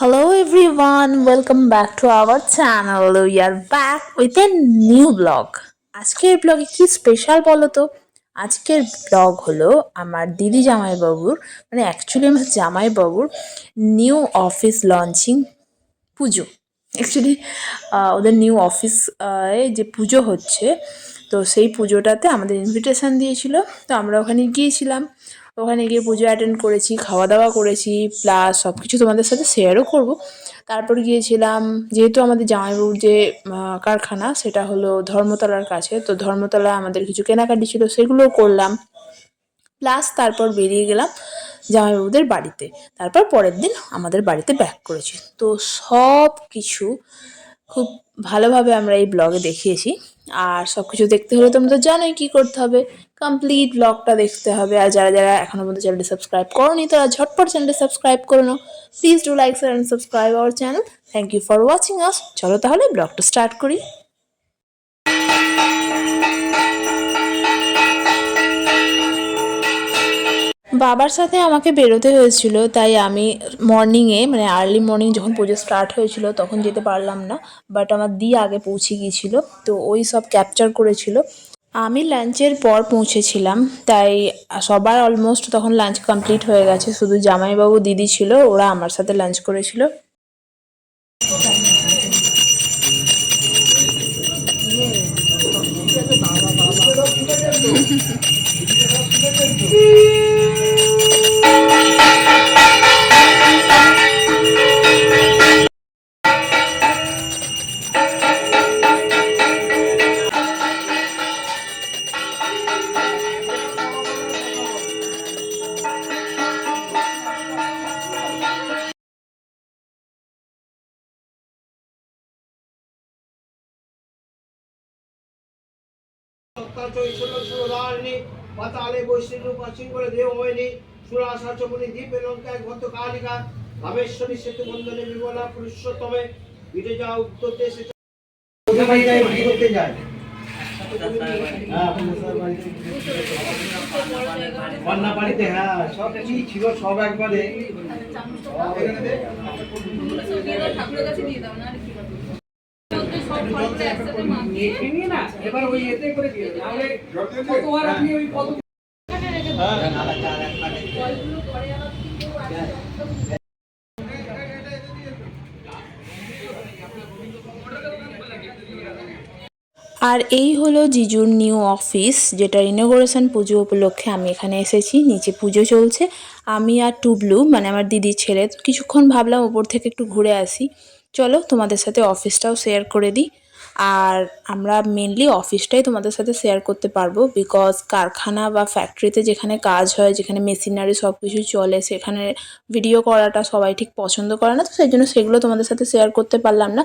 Hello everyone, welcome back to our channel. We are back with a new vlog. আজকের ব্লগে কি special বলো তো? আজকের ব্লগ হলো আমার দিদি জামাইবাবুর মানে অ্যাকচুয়ালি আমার জামাইবাবুর new office launching puja. Actually ওদের নিউ অফিস যে পুজো হচ্ছে তো সেই পুজোটাতে আমাদের ইনভিটেশান দিয়েছিল। তো আমরা ওখানে গিয়েছিলাম। ওখানে গিয়ে পুজো অ্যাটেন্ড করেছি খাওয়া দাওয়া করেছি প্লাস সব কিছু তোমাদের সাথে শেয়ারও করব। তারপর গিয়েছিলাম, যেহেতু আমাদের জামাইবাবুর যে কারখানা, সেটা হলো ধর্মতলার কাছে, তো ধর্মতলায় আমাদের কিছু কেনাকাটি ছিল, সেগুলোও করলাম। প্লাস তারপর বেরিয়ে গেলাম জামাইবাবুদের বাড়িতে। তারপর পরের দিন আমাদের বাড়িতে ব্যাক করেছি। তো সব কিছু খুব ভালোভাবে আমরা এই ব্লগে দেখিয়েছি। আর সব কিছু দেখতে হলে তোমরা তো জানোই কি করতে হবে। কমপ্লিট ব্লগটা দেখতে হবে। আর যারা যারা এখনও পর্যন্ত চ্যানেলটি সাবস্ক্রাইব করোনি, তারা ঝটপট চ্যানেলটি সাবস্ক্রাইব করে নাও। Please do like share and subscribe our channel thank you for watching us চলো তাহলে ব্লগটা স্টার্ট করি। বাবার সাথে আমাকে বেরোতে হয়েছিল, তাই আমি মর্নিংয়ে মানে আর্লি মর্নিং যখন পুজো স্টার্ট হয়েছিল তখন যেতে পারলাম না বাট আমার দি আগে পৌঁছে গিয়েছিল, তো ওই সব ক্যাপচার করেছিল। আমি লাঞ্চের পর পৌঁছেছিলাম, তাই সবার অলমোস্ট তখন লাঞ্চ কমপ্লিট হয়ে গেছে, শুধু জামাইবাবু দিদি ছিল, ওরা আমার সাথে লাঞ্চ করেছিল। সুরারণি পাতালে বৈষ্ণব প্রাচীন করে দেহ হয়নি। সুরাশা চমনি দ্বীপ লঙ্কায় গত কালিকা রামেশ্বরী সেতু বন্ধনে বিমলা পুরুষোত্তমে বিটে যা উত্তর দেশে করতে যায়। কন্যা বাড়িতে হ্যাঁ সব কি ছিল সব একবারে। আর কি করবে? সব ফলগুলো একসাথে মাখিয়ে নিয়ে না এবার ওই এতে করে দিয়ে দেবে। কতবার আপনি ওই কত এখানে রেখে দাও। ফলগুলো পরে আবার কি করব? আর এই হলো জিজুর নিউ অফিস যেটা ইনোগ্রেশন পুজো উপলক্ষে আমি এখানে এসেছি নিচে পুজো চলছে আমি আর টুবলু মানে আমার দিদির ছেলে কিছুক্ষণ ভাবলাম ওপর থেকে একটু ঘুরে আসি চলো তোমাদের সাথে অফিসটাও শেয়ার করে দিই। আর আমরা মেনলি অফিসটাই তোমাদের সাথে শেয়ার করতে পারব বিকজ কারখানা বা ফ্যাক্টরিতে যেখানে কাজ হয়, যেখানে মেশিনারি সব কিছু চলে, সেখানে ভিডিও করাটা সবাই ঠিক পছন্দ করে না, তো সেই জন্য সেগুলো তোমাদের সাথে শেয়ার করতে পারলাম না।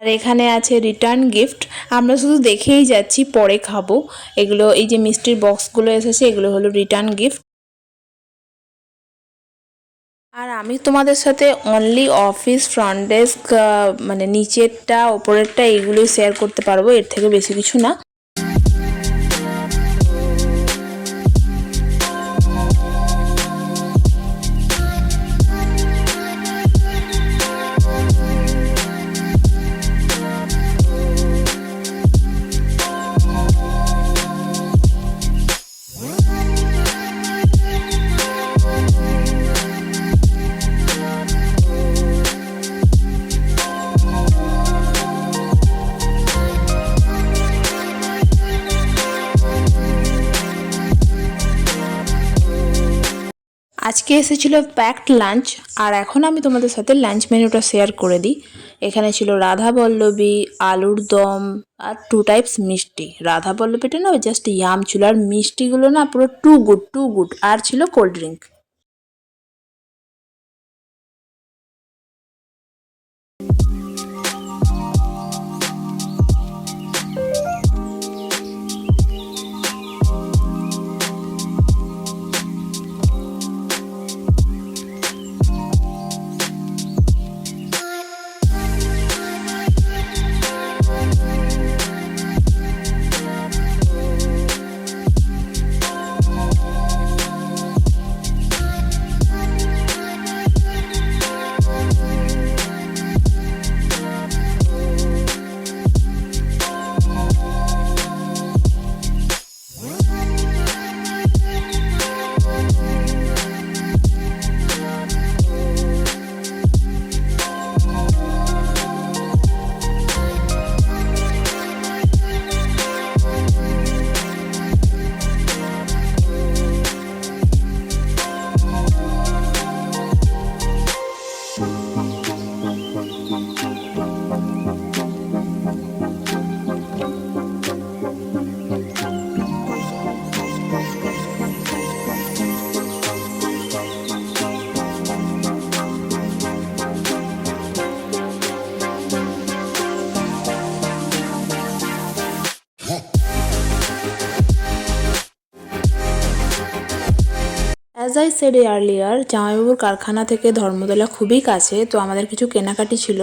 আর এখানে আছে রিটার্ন গিফট আমরা শুধু দেখেই যাচ্ছি, পরে খাব। এগুলো, এই যে মিষ্টির বক্সগুলো এসেছে, এগুলো হলো রিটার্ন গিফট আর আমি তোমাদের সাথে অনলি অফিস ফ্রন্ট ডেস্ক মানে নিচেরটা, ওপরেরটা, এইগুলোই শেয়ার করতে পারব। এর থেকে বেশি কিছু না। আজকে এসেছিল প্যাকড লাঞ্চ আর এখন আমি তোমাদের সাথে লাঞ্চ মেনুটা শেয়ার করে দিই। এখানে ছিল রাধা পল্লবী আলুর দম, আর টু টাইপস মিষ্টি। রাধা পল্লবীটা না জাস্ট ইয়াম ছিল আর মিষ্টিগুলো না পুরো টু গুড টু গুড আর ছিল কোল্ড ড্রিঙ্ক সেড আর্লিয়ার জামাইবাবুর কারখানা থেকে ধর্মতলা খুবই কাছে, তো আমাদের কিছু কেনাকাটি ছিল।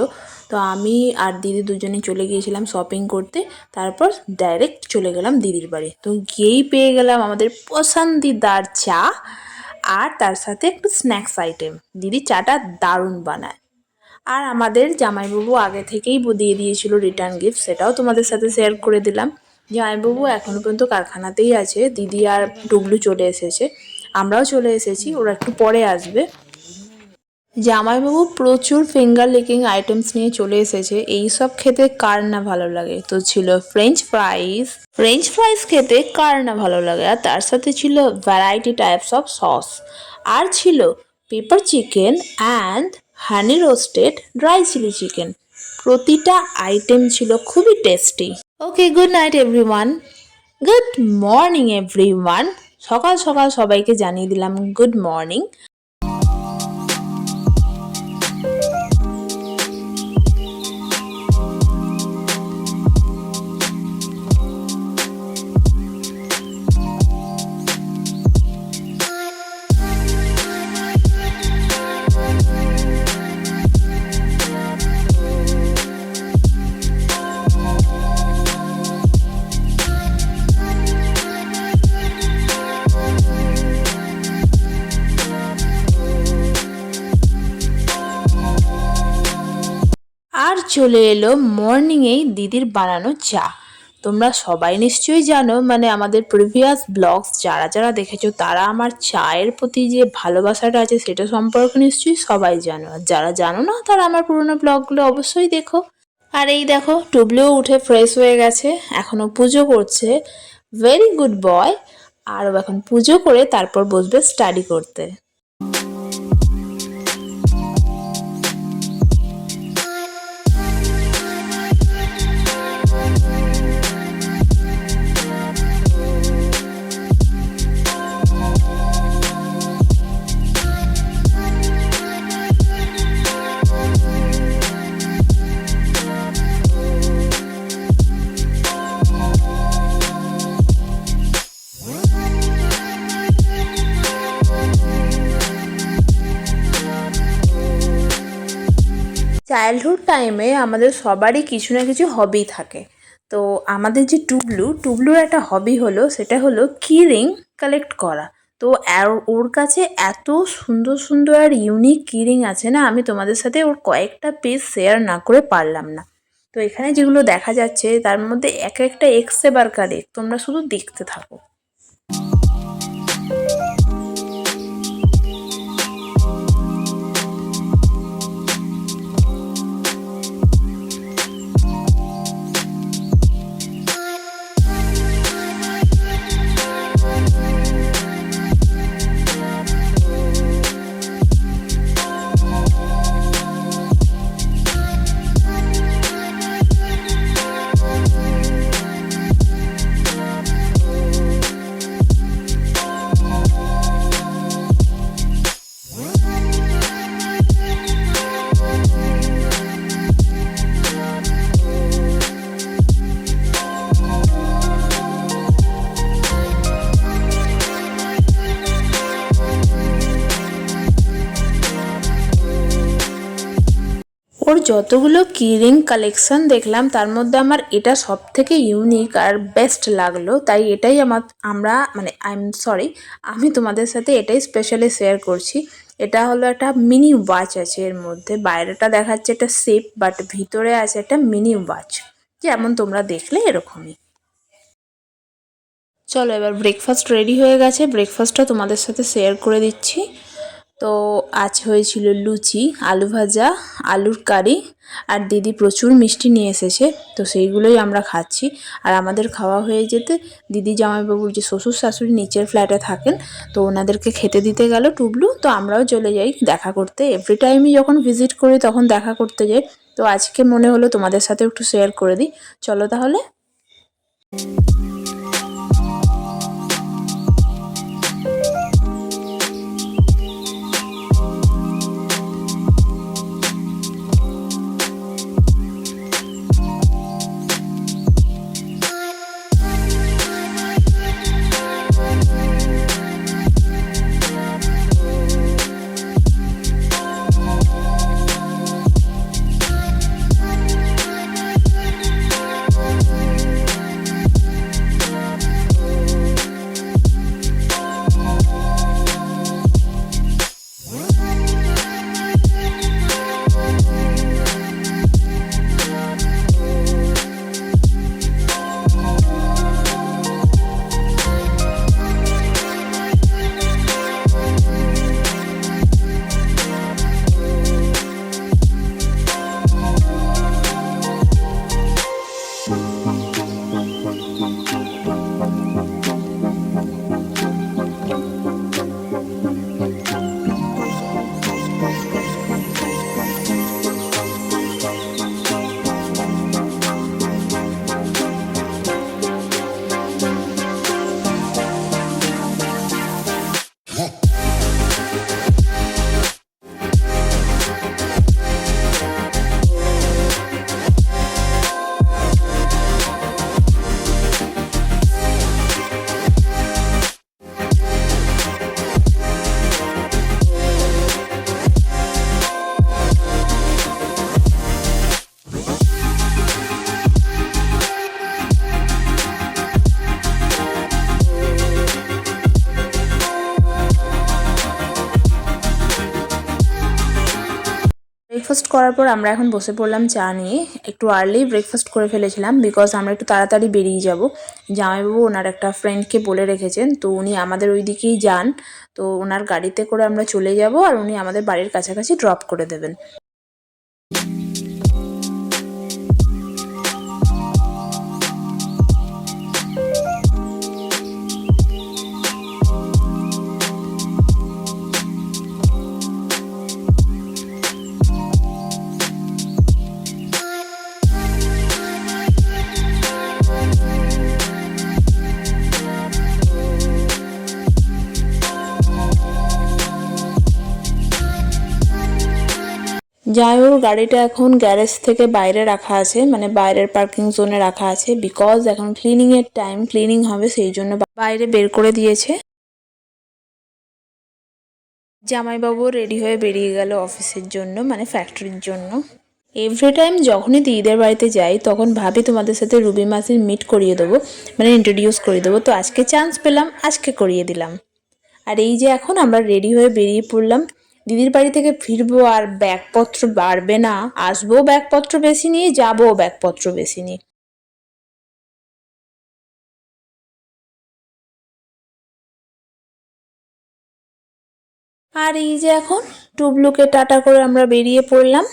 তো আমি আর দিদি দুজনে চলে গিয়েছিলাম শপিং করতে। তারপর ডাইরেক্ট চলে গেলাম দিদির বাড়ি। তো গিয়েই পেয়ে গেলাম আমাদের পছন্দিদার চা আর তার সাথে একটু স্ন্যাক্স আইটেম দিদি চাটা দারুণ বানায়। আর আমাদের জামাইবাবু আগে থেকেই দিয়ে দিয়েছিল রিটার্ন গিফট সেটাও তোমাদের সাথে শেয়ার করে দিলাম। জামাইবাবু এখনও পর্যন্ত কারখানাতেই আছে। দিদি আর ডুবলু চলে এসেছে। আমরাও চলে এসেছি, ওরা একটু পরে আসবে। জামাইবাবু প্রচুর ফিঙ্গার লিকিং আইটেমস নিয়ে চলে এসেছে। এই সব খেতে কার না ভালো লাগে? তো ছিল ফ্রেঞ্চ ফ্রাইস ফ্রেঞ্চ ফ্রাইস খেতে কার না ভালো লাগে? আর তার সাথে ছিল ভ্যারাইটি টাইপস অফ সস আর ছিল pepper chicken and honey roasted dry chilli chicken প্রতিটা আইটেম ছিল খুবই tasty okay good night everyone good morning everyone সকাল সকাল সবাইকে জানিয়ে দিলাম গুড মর্নিং চলে এলো মর্নিংয়েই দিদির বানানো চা। তোমরা সবাই নিশ্চয়ই জানো মানে আমাদের প্রিভিয়াস ব্লগস যারা যারা দেখেছ, তারা আমার চায়ের প্রতি যে ভালোবাসাটা আছে, সেটা সম্পর্কে নিশ্চয়ই সবাই জানো। আর যারা জানো না, তারা আমার পুরোনো ব্লগগুলো অবশ্যই দেখো। আর এই দেখো টুবলিও উঠে ফ্রেশ হয়ে গেছে এখনও পুজো করছে। ভেরি গুড বয় আরও এখন পুজো করে তারপর বসবে স্টাডি করতে। চাইল্ডহুড টাইমে আমাদের সবারই কিছু না কিছু হবি থাকে। তো আমাদের যে টুবলু, টুবলুর একটা হবি হলো, সেটা হলো কি রিং কালেক্ট করা। তো ওর কাছে এত সুন্দর সুন্দর আর ইউনিক কিরিং আছে না, আমি তোমাদের সাথে ওর কয়েকটা পিস শেয়ার না করে পারলাম না। তো এখানে যেগুলো দেখা যাচ্ছে, তার মধ্যে এক একটা এক্স এবার কারেক তোমরা শুধু দেখতে থাকো। ওর যতগুলো কিরিং কালেকশন দেখলাম, তার মধ্যে আমার এটা সব থেকে ইউনিক আর বেস্ট লাগল। তাই এটাই আমার, আমরা মানে আই এম সরি আমি তোমাদের সাথে এটাই স্পেশালি শেয়ার করছি। এটা হলো একটা মিনি ওয়াচ আছে এর মধ্যে। বাইরেটা দেখাচ্ছে একটা সেপ বাট ভিতরে আছে একটা মিনি ওয়াচ যেমন তোমরা দেখলে এরকমই। চলো, এবার ব্রেকফাস্ট রেডি হয়ে গেছে। ব্রেকফাস্টটা তোমাদের সাথে শেয়ার করে দিচ্ছি। তো আজ হয়েছিল লুচি, আলু ভাজা, আলুর কারি আর দিদি প্রচুর মিষ্টি নিয়ে এসেছে, তো সেইগুলোই আমরা খাচ্ছি। আর আমাদের খাওয়া হয়ে যেতে দিদি জামাইবাবুর যে শ্বশুর শাশুড়ি নিচের ফ্ল্যাটে থাকেন, তো ওনাদেরকে খেতে দিতে গেল টুবলু, তো আমরাও চলে যাই দেখা করতে। এভরি টাইমই যখন ভিজিট করি তখন দেখা করতে যাই, তো আজকে মনে হলো তোমাদের সাথে একটু শেয়ার করে দিই। চলো তাহলে। ব্রেকফাস্ট করার পর আমরা এখন বসে পড়লাম চা নিয়ে। একটু আর্লি ব্রেকফাস্ট করে ফেলেছিলাম বিকজ আমরা একটু তাড়াতাড়ি বেরিয়ে যাব। জামাইবাবু ওনার একটা ফ্রেন্ডকে বলে রেখেছেন, তো উনি আমাদের ওই দিকেই যান, তো ওনার গাড়িতে করে আমরা চলে যাব আর উনি আমাদের বাড়ির কাছাকাছি ড্রপ করে দেবেন। যাই হোক, গাড়িটা এখন গ্যারেজ থেকে বাইরে রাখা আছে মানে বাইরের পার্কিং জোনে রাখা আছে বিকজ এখন ক্লিনিং এর টাইম ক্লিনিং হবে, সেই জন্য বাইরে বের করে দিয়েছে। জামাইবাবু রেডি হয়ে বেরিয়ে গেল অফিসের জন্য মানে ফ্যাক্টরির জন্য। এভরি টাইম যখনই দিদিদের বাড়িতে যাই, তখন ভাবি তোমাদের সাথে রুবি মাসির মিট করিয়ে দেবো মানে ইন্ট্রোডিউস করিয়ে দেবো। তো আজকে চান্স পেলাম, আজকে করিয়ে দিলাম। আর এই যে এখন আমরা রেডি হয়ে বেরিয়ে পড়লাম দিদির বাড়ি থেকে ফিরবো আর ব্যাগপত্র বাড়বে না, আসব ব্যাগপত্র বেশি নিয়ে, যাব ব্যাগপত্র বেশি নিয়ে। আর এই যে এখন টুবলুকে টাটা করে আমরা বেরিয়ে পড়লাম।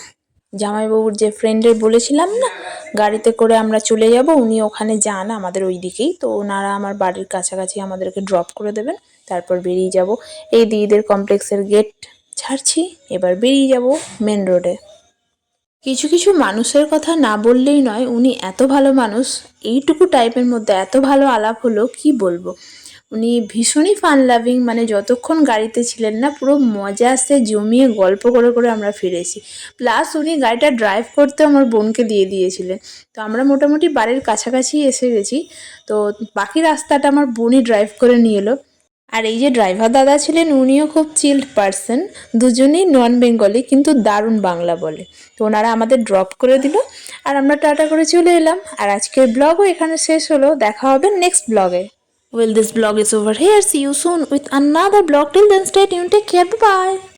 জামাইবাবুর যে ফ্রেন্ডের বলেছিলাম না, গাড়িতে করে আমরা চলে যাব, উনি ওখানে যান আমাদের ওই দিকেই তো ওনারা আমার বাড়ির কাছাকাছি আমাদেরকে ড্রপ করে দেবেন, তারপর বেরিয়ে যাব। এই দিদিদের কমপ্লেক্সের গেট ছাড়ছি, এবার বেরিয়ে যাব মেন রোডে কিছু কিছু মানুষের কথা না বললেই নয়, উনি এত ভালো মানুষ, এইটুকু টাইপের মধ্যে এত ভালো আলাপ হলো, কি বলব? উনি ভীষণই ফান লাভিং মানে যতক্ষণ গাড়িতে ছিলেন না, পুরো মজা আসতে জমিয়ে গল্প করে করে আমরা ফিরেছি। প্লাস উনি গাড়িটা ড্রাইভ করতে আমার বোনকে দিয়ে দিয়েছিলেন। তো আমরা মোটামুটি বাড়ির কাছাকাছি এসে গেছি। তো বাকি রাস্তাটা আমার বোনই ড্রাইভ করে নিয়ে এলো। আর এই যে ড্রাইভার দাদা ছিলেন উনিও খুব চিল্ড পারসন দুজনেই নন বেঙ্গলি কিন্তু দারুণ বাংলা বলে তো ওনারা আমাদের ড্রপ করে দিল আর আমরা টাটা করে চলে এলাম আর আজকের ব্লগও এখানে শেষ হলো দেখা হবে নেক্সট ব্লগে Well, this blog is over here see you with another blog. Till then, stay tuned. Take care. Bye bye.